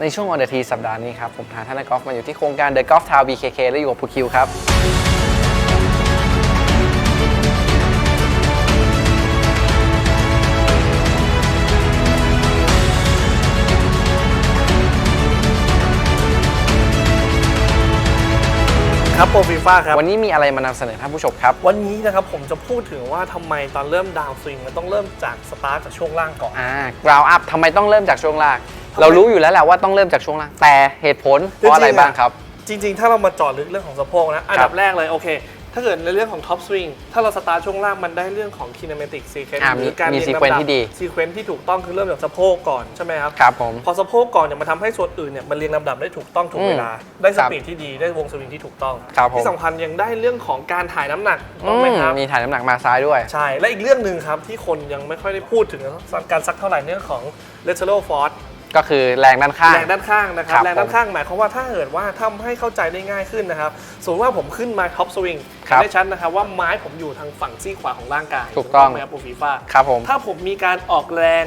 ในช่วง On the Tee สัปดาห์นี้ครับ ผมพาท่านนักกอล์ฟมาอยู่ที่โครงการ The Golf Town BKK และอยู่กับภูคิวครับ ครับโปรฟีฟ่าครับ วันนี้มีอะไรมานำเสนอท่านผู้ชมครับ วันนี้นะครับผมจะพูดถึงว่าทำไมตอนเริ่มดาวสวิงมันต้องเริ่มจากสตาร์ทจากช่วงล่างก่อน อ่ากราวอัพทำไมต้องเริ่มจากช่วงล่าง เรารู้อยู่แล้วแหละว่าต้องเริ่มจากช่วงล่างแต่เหตุผลเพราะอะไรบ้างครับ จริง ๆ ถ้าเรามาเจอดลึกเรื่องของสะโพกนะ อันดับแรกเลยโอเค ถ้าเกิดในเรื่องของท็อปสวิงถ้าเราสตาร์ทช่วงล่างมันได้เรื่องของ kinematic sequence อ่าหรือการมีเรียง sequence ลำดับที่ดี sequence ที่ถูกต้องคือเริ่มจากสะโพกก่อนใช่ไหมครับครับผมพอสะโพกก่อนเนี่ยมันทำให้ส่วนอื่นเนี่ยมันเรียงลำดับได้ถูกต้องถูกเวลา ได้สปีดที่ดีได้วงสวิงที่ถูกต้องครับผมที่สำคัญยังได้เรื่องของการถ่ายน้ำหนักถูกต้องไหมอืมครับมีถ่ายน้ำหนักมาซ้ายด้วยใช่และอีกเรื่องหนึ่งครับที่คนยังไม่ค่อยได้พูดถึงการซักเท่าไหร่เรื่องของ lateral force ก็คือแรงด้านข้าง แรงด้านข้างนะครัครับบแรงด้านข้างหมายความว่าถ้าเกิดว่าทำให้เข้าใจได้ง่ายขึ้นนะครับ สมมติว่าผมขึ้นมาท็อปสวิงครับได้ชัดนะครับว่าไม้ผมอยู่ทางฝั่งซีกขวาของร่างกายถูกต้อง ไหมครับปูฟีฟ้าครับผม ถ้าผมมีการออกแรง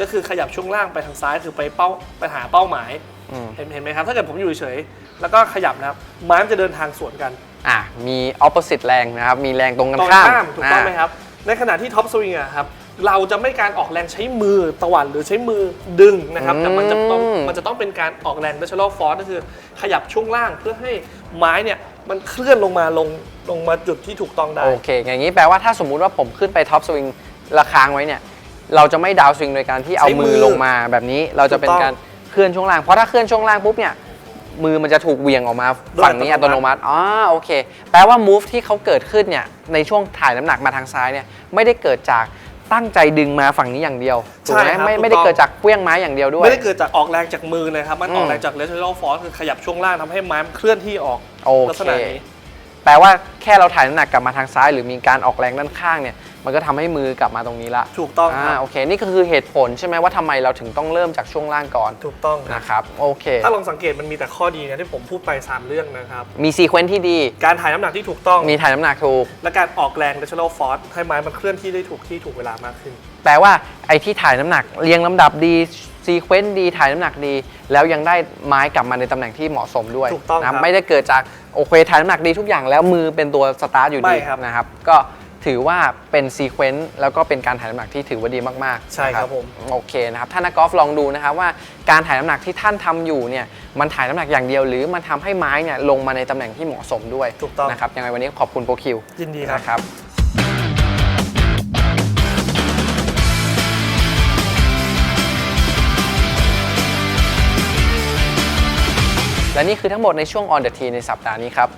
ก็คือขยับช่วงล่างไปทางซ้ายคือไปเป้าไปหาเป้าหมายอืม เห็นเห็นไหมครับ ถ้าเกิดผมอยู่เฉยๆแล้วก็ขยับนะครับไม้มันจะเดินทางสวนกันอะมี opposite แรงนะครับ มีแรงตรงกันตรงข้ามข้ามถูกต้องไหมอ่าครับ ในขณะที่ท็อปสวิงอะครับ เราจะไม่การออกแรงใช้มือตวัดหรือใช้มือดึงนะครับแต่มันจะต้องมันจะต้องเป็นการออกแรง lateral force ก็คือ ขยับช่วงล่างเพื่อให้ไม้เนี่ยมันเคลื่อนลงมาลงลงมาจุดที่ถูกต้องได้ โอเค อย่างนี้แปลว่าถ้าสมมุติว่าผมขึ้นไปท็อปสวิงระค้างไว้เนี่ย เราจะไม่ดาวสวิงโดยการที่เอาใช้มืมืออลงมาแบบนี้ เราจะเป็นถูกต้องการเคลื่อนช่วงล่าง เพราะถ้าเคลื่อนช่วงล่างปุ๊บเนี่ย มือมันจะถูกเหวี่ยงออกมาโดยฝั่งนี้อัอัตตโนโนมัมัติติ อ๋อ โอเค แปลว่า move ที่เขาเกิดขึ้นเนี่ย ในช่วงถ่ายน้ำหนักมาทางซ้ายเนี่ย ไม่ได้เกิดจาก ตั้งใจดึงมาฝั่งนี้อย่างเดียวถูกไหมใช่ครับไม่ถูกต้อง ไม่ได้เกิดจากเคลื่องไม้อย่างเดียวด้วย ไม่ได้เกิดจากออกแรงจากมือเลยครับ มันออกอืมแรงจาก lateral force คือขยับช่วงล่างทำให้ไม้มันเคลื่อนที่ออกโอลักษเคณะนี้ แปลว่าแค่เราถ่ายน้ำหนักกลับมาทางซ้าย หรือมีการออกแรงด้านข้างเนี่ยมันก็ทำให้มือกลับมาตรงนี้ละถูกต้องคอ่ารับโอเค นี่ก็คือเหตุผลใช่ไหมว่าทำไมเราถึงต้องเริ่มจากช่วงล่างก่อนถูกต้องครับนะครับโอเค ถ้าลองสังเกตมันมีแต่ข้อดีนะที่ผมพูดไปสามเรื่องนะครับ มีซีเควนซ์ที่ดี การถ่ายน้ำหนักที่ถูกต้อง มีถ่ายน้ำหนักถูก และการออกแรง lateral force ให้ไม้มันเคลื่อนที่ได้ถูกที่ถูกเวลามากขึ้น แปลว่าไอ้ที่ถ่ายน้ำหนักเรียงลำดับดี ซีเควนซ์ดีถ่ายน้ำหนักดี แล้วยังได้ไม้กลับมาในตำแหน่งที่เหมาะสมด้วยถูกต้องนะครับไม่ได้เกิดจากโอเคถ่ายน้ำหนักดีทุกอย่างแล้วมือเป็นตัวสตาร์ทอยู่ไม่ดีครับ นะครับก็ถือว่าเป็นซีเควนซ์แล้วก็เป็นการถ่ายน้ำหนักที่ถือว่าดีมากๆ ใช่ครับนะผม โอเคนะครับท่านนักกอล์ฟลองดูนะครับว่าการถ่ายน้ำหนักที่ท่านทำอยู่เนี่ยมันถ่ายน้ำหนักอย่างเดียว หรือมันทำให้ไม้เนี่ยลงมาในตำแหน่งที่เหมาะสมด้วยถูกต้อง นะครับยังไงวันนี้ขอบคุณโปรคิวยินดีครับ นะครับ และนี่คือทั้งหมดในช่วง On the T ในสัปดาห์นี้ครับ